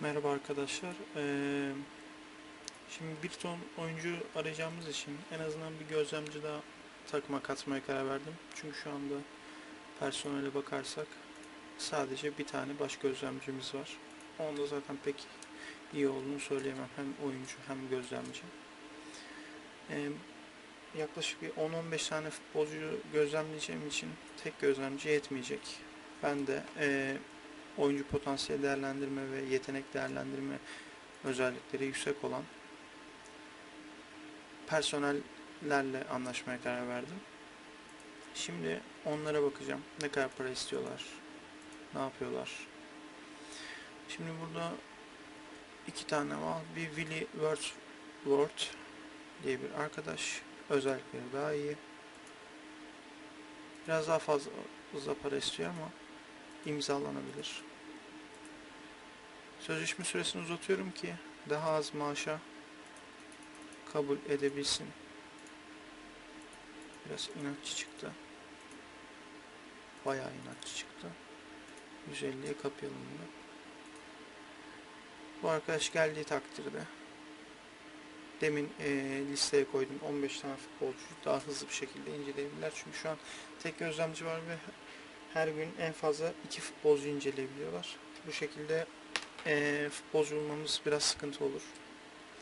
Merhaba arkadaşlar. Ee, şimdi bir ton oyuncu arayacağımız için en azından bir gözlemci daha takıma katmaya karar verdim. Çünkü şu anda personele bakarsak sadece bir tane baş gözlemcimiz var. Onda zaten pek iyi olduğunu söyleyemem. Hem oyuncu hem gözlemci. Ee, yaklaşık bir 10-15 tane futbolcu gözlemleyeceğim için tek gözlemci yetmeyecek. Ben de ee, oyuncu potansiyel değerlendirme ve yetenek değerlendirme özellikleri yüksek olan personellerle anlaşmaya karar verdim. Şimdi onlara bakacağım. Ne kadar para istiyorlar? Ne yapıyorlar? Şimdi burada iki tane var. Bir Willy Wordsworth diye bir arkadaş. Özellikleri daha iyi. Biraz daha fazla, fazla para istiyor ama imzalanabilir. Sözleşme süresini uzatıyorum ki daha az maaşa kabul edebilsin. Biraz inatçı çıktı. Bayağı inatçı çıktı. 150'ye kapayalım bunu. Bu arkadaş geldiği takdirde demin eee, listeye koydum 15 tane futbolcu daha hızlı bir şekilde inceleyebilirler. Çünkü şu an tek gözlemci var ve her gün en fazla iki futbolcu inceleyebiliyorlar. Bu şekilde eee futbolcu bulmamız biraz sıkıntı olur.